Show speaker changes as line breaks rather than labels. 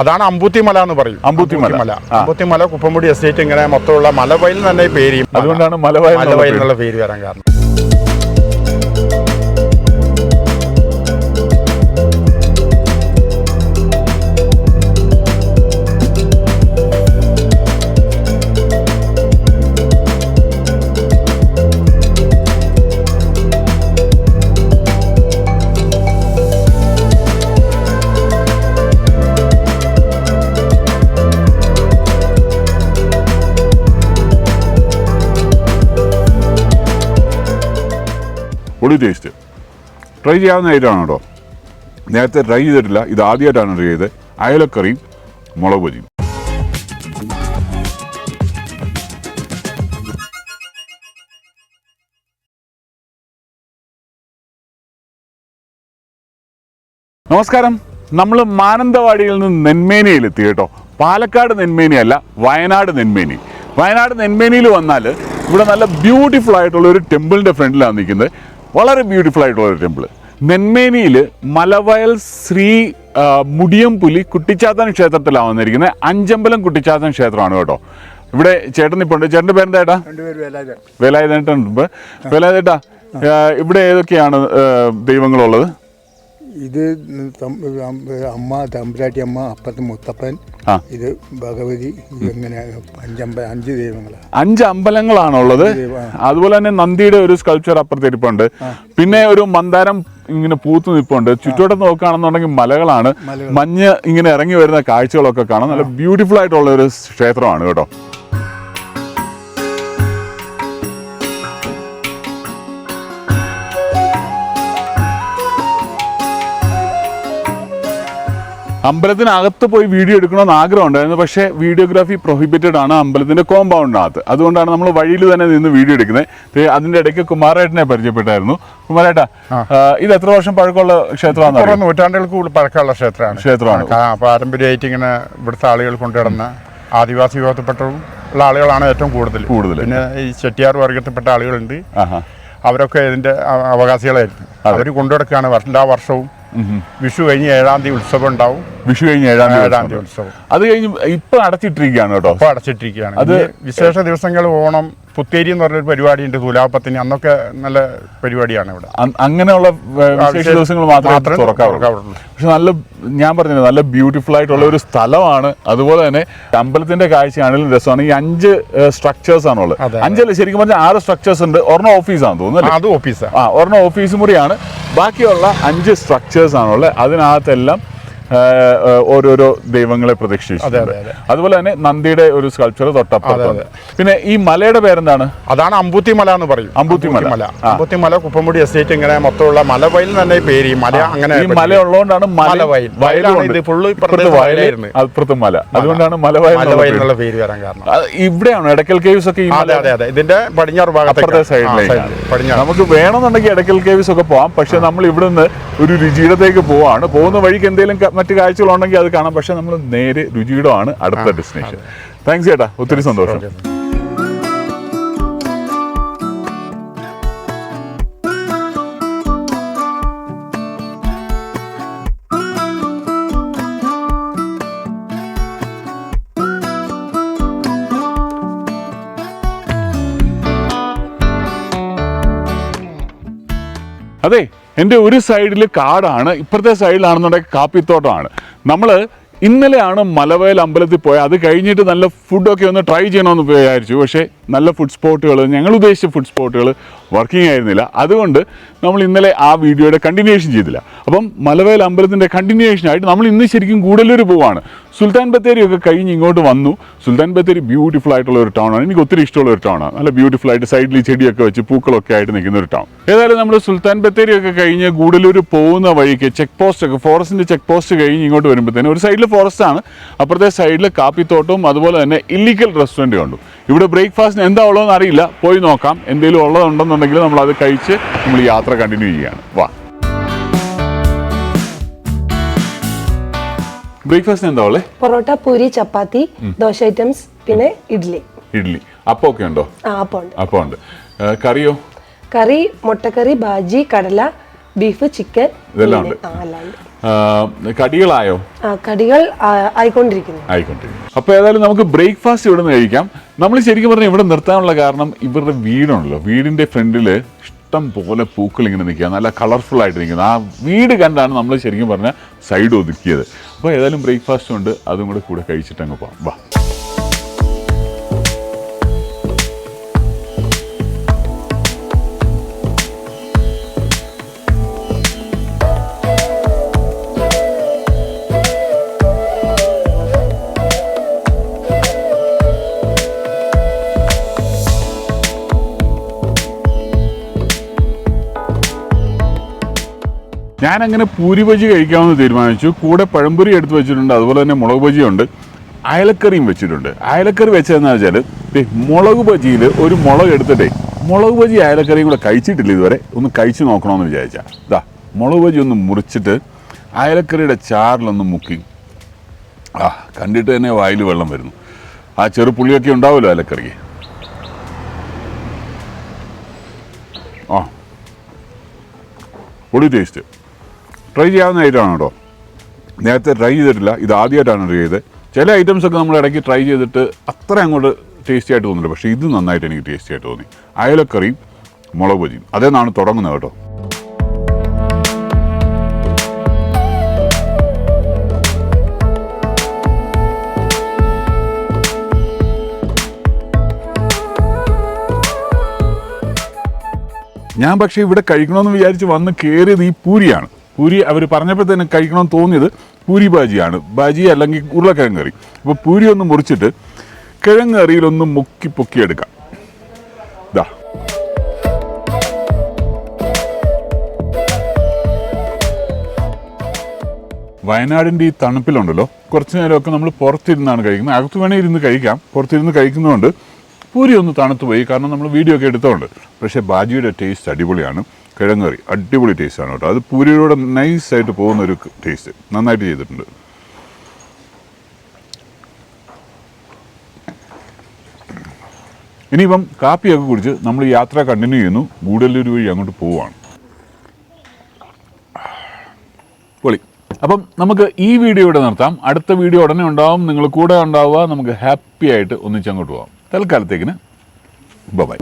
അതാണ് അമ്പൂത്തിമല എന്ന് പറയും.
അമ്പൂത്തിമല. മല
അമ്പൂത്തിമല കുപ്പമുടി എസ്റ്റേറ്റ് ഇങ്ങനെ മൊത്തമുള്ള മലവയൽ തന്നെ പേര്
അതുകൊണ്ടാണ് മലവയൽ
മലവയൽ എന്നുള്ള പേര് വരാൻ കാരണം.
പൊളി ടേസ്റ്റ് ട്രൈ ചെയ്യാവുന്ന ഐറ്റമാണ് കേട്ടോ. നേരത്തെ ട്രൈ ചെയ്തിട്ടില്ല. ഇത് ആദ്യമായിട്ടാണ് ട്രൈ ചെയ്തത്. അയലക്കറിയും മുളക് പൊരിയും. നമസ്കാരം. നമ്മൾ മാനന്തവാടിയിൽ നിന്ന് നെന്മേനയിൽ എത്തി കേട്ടോ. പാലക്കാട് നെന്മേനി അല്ല വയനാട് നെന്മേനി. വയനാട് നെന്മേനിയിൽ വന്നാൽ ഇവിടെ നല്ല ബ്യൂട്ടിഫുൾ ആയിട്ടുള്ള ഒരു ടെമ്പിളിന്റെ ഫ്രണ്ടിലാണ് നിൽക്കുന്നത്. വളരെ ബ്യൂട്ടിഫുൾ ആയിട്ടുള്ള ഒരു ടെമ്പിൾ നെന്മേനിയിൽ മലവയൽ ശ്രീ മുടിയം മുടിയംപുലി കുട്ടിച്ചാത്തൻ ക്ഷേത്രത്തിലാണ് വന്നിരിക്കുന്നത് അഞ്ചമ്പലം കുട്ടിച്ചാത്തൻ ക്ഷേത്രമാണ് കേട്ടോ. ഇവിടെ ചേട്ടൻ ഇപ്പോൾ ഉണ്ട്. ചേട്ടന്റെ പേരെന്താ ചേട്ടാ? വേലായുധേട്ടൻ വേലായുധേട്ടാ ഇവിടെ ഏതൊക്കെയാണ് ദൈവങ്ങളുള്ളത്?
ഇത് അമ്മ തമ്പുരാട്ടി അമ്മ അപ്പത്ത് മുത്തപ്പൻ ഇത് ഭഗവതി ഇങ്ങനെ അഞ്ചമ്പ അഞ്ച് ദൈവങ്ങളാണ്
അഞ്ച് അമ്പലങ്ങളാണുള്ളത്. അതുപോലെ തന്നെ നന്ദിയുടെ ഒരു സ്കൾപ്ചർ അപ്പുറത്ത് ഇരിപ്പുണ്ട്. പിന്നെ ഒരു മന്ദാരം ഇങ്ങനെ പൂത്തു നിൽപ്പുണ്ട്. ചുറ്റോട്ടം നോക്കുകയാണെന്നുണ്ടെങ്കിൽ മലകളാണ്. മഞ്ഞ് ഇങ്ങനെ ഇറങ്ങി വരുന്ന കാഴ്ചകളൊക്കെ കാണാം. നല്ല ബ്യൂട്ടിഫുൾ ആയിട്ടുള്ള ഒരു ക്ഷേത്രമാണ് കേട്ടോ. അമ്പലത്തിനകത്ത് പോയി വീഡിയോ എടുക്കണമെന്ന് ആഗ്രഹം ഉണ്ടായിരുന്നു പക്ഷേ വീഡിയോഗ്രാഫി പ്രൊഹിബിറ്റഡ് ആണ് അമ്പലത്തിന്റെ കോമ്പൗണ്ടിനകത്ത് അതുകൊണ്ടാണ് നമ്മൾ വഴിയിൽ തന്നെ നിന്ന് വീഡിയോ എടുക്കുന്നത്. അതിന്റെ ഇടയ്ക്ക് കുമാരേട്ടനെ പരിചയപ്പെട്ടായിരുന്നു. കുമാരേട്ടാ ഇത് എത്ര വർഷം പഴക്കമുള്ള
ക്ഷേത്രമാണ് നൂറ്റാണ്ടുകൾക്ക് കൂടുതൽ പഴക്കമുള്ള ക്ഷേത്രമാണ്.
ക്ഷേത്രമാണ്.
പാരമ്പര്യമായിട്ട് ഇങ്ങനെ ഇവിടുത്തെ ആളുകൾ കൊണ്ടുവരുന്ന ആദിവാസി വിഭാഗത്തിൽപ്പെട്ട ഉള്ള ആളുകളാണ് ഏറ്റവും കൂടുതൽ.
കൂടുതൽ.
പിന്നെ ഈ ചെട്ടിയാർ വർഗത്തിൽപ്പെട്ട ആളുകളുണ്ട്. അവരൊക്കെ ഇതിന്റെ അവകാശികളായിരുന്നു അവർ കൊണ്ടുനടക്കുകയാണ് എല്ലാ വർഷവും വിഷു കഴിഞ്ഞ് ഏഴാം തീയതി ഉത്സവം ഉണ്ടാവും.
വിഷു കഴിഞ്ഞ് ഏഴാം
ഏഴാം
ഉത്സവം.
തീയതി ഉത്സവം
അത് കഴിഞ്ഞ് ഇപ്പൊ അടച്ചിട്ടിരിക്കുകയാണ് കേട്ടോ.
ഇപ്പൊ അടച്ചിട്ടിരിക്കുകയാണ്.
അത്
വിശേഷ ദിവസങ്ങൾ ഓണം പുത്തേരി എന്ന് പറഞ്ഞൊരു പരിപാടിയുണ്ട് തുലാപ്പത്തിന് അന്നൊക്കെ നല്ല പരിപാടിയാണ് ഇവിടെ.
അങ്ങനെയുള്ള വിശേഷ ദിവസങ്ങൾ മാത്രമേ തുറക്കാറുള്ളൂ. പക്ഷെ നല്ല ഞാൻ പറഞ്ഞത് നല്ല ബ്യൂട്ടിഫുൾ ആയിട്ടുള്ള ഒരു സ്ഥലമാണ്. അതുപോലെ തന്നെ അമ്പലത്തിന്റെ കാഴ്ചയാണെങ്കിലും രസമാണ്. ഈ അഞ്ച് സ്ട്രക്ചേഴ്സ് ആണുള്ളത്. അഞ്ചല്ല ശരിക്കും പറഞ്ഞാൽ ആറ് സ്ട്രക്ചേഴ്സ് ഉണ്ട്. ഒരെണ്ണം ഓഫീസാണ് തോന്നുന്നു?
അത് ഓഫീസാണ്
ആ. ഒരെണ്ണം ഓഫീസ് മുറിയാണ്. ബാക്കിയുള്ള അഞ്ച് സ്ട്രക്ചേഴ്സ് ആണുള്ളത്. അതിനകത്തെല്ലാം ഓരോരോ ദൈവങ്ങളെ പ്രതീക്ഷിച്ചിട്ടുണ്ട്.
അതെ, അതെ.
അതുപോലെ തന്നെ നന്ദിയുടെ ഒരു സ്കൾപ്ചർ
തൊട്ടപ്പുറത്താണ്
പിന്നെ ഈ മലയുടെ പേരെന്താണ്?
അതാണ് അമ്പൂത്തിമല എന്ന് പറയും.
അമ്പൂത്തിമല. അമ്പൂത്തി
മല കുപ്പമുടി എസ്റ്റേറ്റ് ഇങ്ങനെ മൊത്തമുള്ള മലവയൽ തന്നെ പേര് ഈ മല അങ്ങനെ
ഈ മല ഉള്ളതുകൊണ്ടാണ്
മലവയൽ. വയലാണ് ഇത് ഫുള്ള് വയലായിരുന്നു.
അപ്പുറത്ത് മല. അതുകൊണ്ടാണ് മലവയൽ
മലവയൽ. എന്നുള്ള പേര് വരാൻ കാരണം.
ഇവിടെയാണ് ഇടക്കൽ എടക്കൽ കേവ്സ് ഒക്കെ ഈ
അതെ
മല-
അതെ അതെ. ഇതിന്റെ പടിഞ്ഞാറ് ഭാഗത്തെ
സൈഡിലേക്ക്. നമുക്ക് വേണമെന്നുണ്ടെങ്കിൽ എടക്കൽ കേവ്സ് ഒക്കെ പോവാം. പക്ഷെ നമ്മൾ ഇവിടുന്ന് ഒരു രുചിയിടത്തേക്ക് പോവാണ്. പോകുന്ന വഴിക്ക് എന്തെങ്കിലും മറ്റു കാഴ്ചകളുണ്ടെങ്കിൽ അത് കാണാം. പക്ഷെ നമ്മൾ നേരെ രുചിയുടെ ആണ് അടുത്ത ഡെസ്റ്റിനേഷൻ താങ്ക്സ് ചേട്ടാ. ഒത്തിരി സന്തോഷം. അതെ എന്റെ ഒരു സൈഡിൽ കാടാണ് ഇപ്പുറത്തെ സൈഡിലാണെന്നുണ്ടെങ്കിൽ കാപ്പിത്തോട്ടമാണ്. നമ്മൾ ഇന്നലെയാണ് മലവയൽ അമ്പലത്തിൽ പോയത്. അത് കഴിഞ്ഞിട്ട് നല്ല ഫുഡൊക്കെ ഒന്ന് ട്രൈ ചെയ്യണമെന്ന് വിചാരിച്ചു. പക്ഷേ നല്ല ഫുഡ് സ്പോട്ടുകൾ ഞങ്ങൾ ഉദ്ദേശിച്ച ഫുഡ് സ്പോട്ടുകൾ വർക്കിംഗ് ആയിരുന്നില്ല. അതുകൊണ്ട് നമ്മൾ ഇന്നലെ ആ വീഡിയോയുടെ കണ്ടിന്യൂഷൻ ചെയ്തില്ല. അപ്പം മലവേൽ അമ്പലത്തിന്റെ കണ്ടിന്യൂഷനായിട്ട് നമ്മൾ ഇന്ന് ശരിക്കും കൂടലൂർ പോവാണ്. സുൽത്താൻ ബത്തേരി ഒക്കെ കഴിഞ്ഞ് ഇങ്ങോട്ട് വന്നു. സുൽത്താൻ ബത്തേരി ബ്യൂട്ടിഫുൾ ആയിട്ടുള്ള ഒരു ടൗണാണ് എനിക്ക് ഒത്തിരി ഇഷ്ടമുള്ള ഒരു ടൗണാണ് നല്ല ബ്യൂട്ടിഫുൾ ആയിട്ട് സൈഡിൽ ചെടിയൊക്കെ വെച്ച് പൂക്കളൊക്കെ ആയിട്ട് നിൽക്കുന്ന ഒരു ടൗൺ ഏതായാലും നമ്മൾ സുൽത്താൻ ബത്തേരി ഒക്കെ കഴിഞ്ഞ് ഗൂഡലൂർ പോകുന്ന വഴിക്ക് ചെക്ക് പോസ്റ്റ് ഒക്കെ ഫോറസ്റ്റിന്റെ ചെക്ക് പോസ്റ്റ് കഴിഞ്ഞ് ഇങ്ങോട്ട് വരുമ്പോഴത്തേനും ഒരു സൈഡിൽ ഫോറസ്റ്റ് ആണ്. അപ്പുറത്തെ സൈഡിൽ കാപ്പിത്തോട്ടവും അതുപോലെ തന്നെ ഇല്ലീഗൽ റെസ്റ്റോറന്റ് കണ്ടു. ഇവിടെ ബ്രേക്ക്ഫാസ്റ്റിന് എന്താ ഉള്ളതെന്ന് അറിയില്ല. പോയി നോക്കാം. എന്തെങ്കിലും ഉള്ളതുണ്ടെന്നുണ്ടെങ്കിൽ നമ്മൾ അത് കഴിച്ച് നമ്മൾ യാത്ര കണ്ടിന്യൂ ചെയ്യുകയാണ്. വാ. ബ്രേക്ക്ഫാസ്റ്റിന് എന്താ ഉള്ളത്
പൊറോട്ട പൂരി ചപ്പാത്തി ദോശ ഐറ്റംസ് പിന്നെ ഇഡ്ഡലി
ഇഡ്ഡലി അപ്പം ഒക്കെ ഉണ്ടോ?
അപ്പം ഉണ്ട്.
കറിയോ?
കറി മുട്ടക്കറി ബാജി കടല ബീഫ് ചിക്കൻ
ഇതെല്ലാം ഉണ്ട്. കടികളായോ?
കടികൾ ആയിക്കൊണ്ടിരിക്കുന്നു. ആയിക്കൊണ്ടിരിക്കുന്നു.
ആയിക്കൊണ്ടിരിക്കും അപ്പോൾ ഏതായാലും നമുക്ക് ബ്രേക്ക്ഫാസ്റ്റ് ഇവിടെ നിന്ന് കഴിക്കാം. നമ്മൾ ശരിക്കും പറഞ്ഞാൽ ഇവിടെ നിർത്താനുള്ള കാരണം ഇവരുടെ വീടുണ്ടല്ലോ. വീടിന്റെ ഫ്രണ്ടിൽ ഇഷ്ടം പോലെ പൂക്കൾ ഇങ്ങനെ നിൽക്കുക. നല്ല കളർഫുൾ ആയിട്ട് നിൽക്കുന്നത് ആ വീട് കണ്ടാണ് നമ്മൾ ശരിക്കും പറഞ്ഞാൽ സൈഡ് ഒതുക്കിയത്. അപ്പോൾ ഏതായാലും ബ്രേക്ക്ഫാസ്റ്റ് ഉണ്ട്. അതും കൂടെ കൂടെ കഴിച്ചിട്ട് അങ്ങ് പോകാം വാ. ഞാൻ അങ്ങനെ പൂരി ബജി കഴിക്കാമെന്ന് തീരുമാനിച്ചു. കൂടെ പഴംപൊരി എടുത്ത് വെച്ചിട്ടുണ്ട്. അതുപോലെ തന്നെ മുളക് ബജിയുണ്ട്. അയലക്കറിയും വെച്ചിട്ടുണ്ട്. അയലക്കറി വെച്ചതെന്ന് വെച്ചാൽ മുളക് ബജിയിൽ ഒരു മുളക് എടുത്തിട്ടേ മുളക് ബജി അയലക്കറിയും കൂടെ കഴിച്ചിട്ടില്ല ഇതുവരെ. ഒന്ന് കഴിച്ചു നോക്കണമെന്ന് വിചാരിച്ചാൽ ഇതാ മുളക് ബജി ഒന്ന് മുറിച്ചിട്ട് അയലക്കറിയുടെ ചാറിലൊന്ന് മുക്കി. ആ കണ്ടിട്ട് തന്നെ വായിൽ വെള്ളം വരുന്നു. ആ ചെറുപുളിയൊക്കെ ഉണ്ടാവുമല്ലോ അയലക്കറിക്ക്. ആ. പൊടി ടേസ്റ്റ് ട്രൈ ചെയ്യാവുന്ന ഐറ്റമാണ് കേട്ടോ നേരത്തെ ട്രൈ ചെയ്തിട്ടില്ല. ഇത് ആദ്യമായിട്ടാണ് ട്രൈ ചെയ്തത്. ചില ഐറ്റംസ് ഒക്കെ നമ്മൾ ഇടയ്ക്ക് ട്രൈ ചെയ്തിട്ട് അത്ര അങ്ങോട്ട് ടേസ്റ്റി ആയിട്ട് തോന്നില്ല. പക്ഷേ ഇത് നന്നായിട്ട് എനിക്ക് ടേസ്റ്റി ആയിട്ട് തോന്നി. അയലക്കറിയും മുളക് ബജിയും നാണ് തുടങ്ങുന്നത് കേട്ടോ. ഞാൻ പക്ഷേ ഇവിടെ കഴിക്കണമെന്ന് വിചാരിച്ച് വന്ന് കയറിയത് ഈ പൂരിയാണ്. പൂരി അവർ പറഞ്ഞപ്പോൾ തന്നെ കഴിക്കണം തോന്നിയത് പൂരി ബാജിയാണ്. ബാജി അല്ലെങ്കിൽ ഉരുളക്കിഴങ്ങ് കറി. അപ്പോൾ പൂരി ഒന്ന് മുറിച്ചിട്ട് കിഴങ്ങ് കറിയിലൊന്ന് മുക്കി പൊക്കിയെടുക്കാം ഇതാ വയനാടിന്റെ ഈ തണുപ്പിലുണ്ടല്ലോ കുറച്ച് നേരമൊക്കെ നമ്മൾ പുറത്തിരുന്നാണ് കഴിക്കുന്നത്. അകത്ത് വേണേൽ ഇരുന്ന് കഴിക്കാം. പുറത്തിരുന്ന് കഴിക്കുന്നതുകൊണ്ട് പൂരി ഒന്ന് തണുത്ത് പോയി. കാരണം നമ്മൾ വീഡിയോ ഒക്കെ എടുത്തതുകൊണ്ട് പക്ഷേ ബാജിയുടെ ടേസ്റ്റ് അടിപൊളിയാണ്. കിഴങ്ങ് കറി അടിപൊളി ടേസ്റ്റാണ് കേട്ടോ. അത് പൂരിയോടെ നൈസായിട്ട് പോകുന്ന ഒരു ടേസ്റ്റ് നന്നായിട്ട് ചെയ്തിട്ടുണ്ട്. ഇനിയിപ്പം കാപ്പിയൊക്കെ കുടിച്ച് നമ്മൾ യാത്ര കണ്ടിന്യൂ ചെയ്യുന്നു. ഗൂഡല്ലൂർ വഴി അങ്ങോട്ട് പോവുകയാണ് പൊളി. അപ്പം നമുക്ക് ഈ വീഡിയോ ഇവിടെ നിർത്താം. അടുത്ത വീഡിയോ ഉടനെ ഉണ്ടാവും. നിങ്ങൾ കൂടെ ഉണ്ടാവുക. നമുക്ക് ഹാപ്പി ആയിട്ട് ഒന്നിച്ചങ്ങോട്ട് പോകാം തൽക്കാലത്തേക്കിന് ബൈ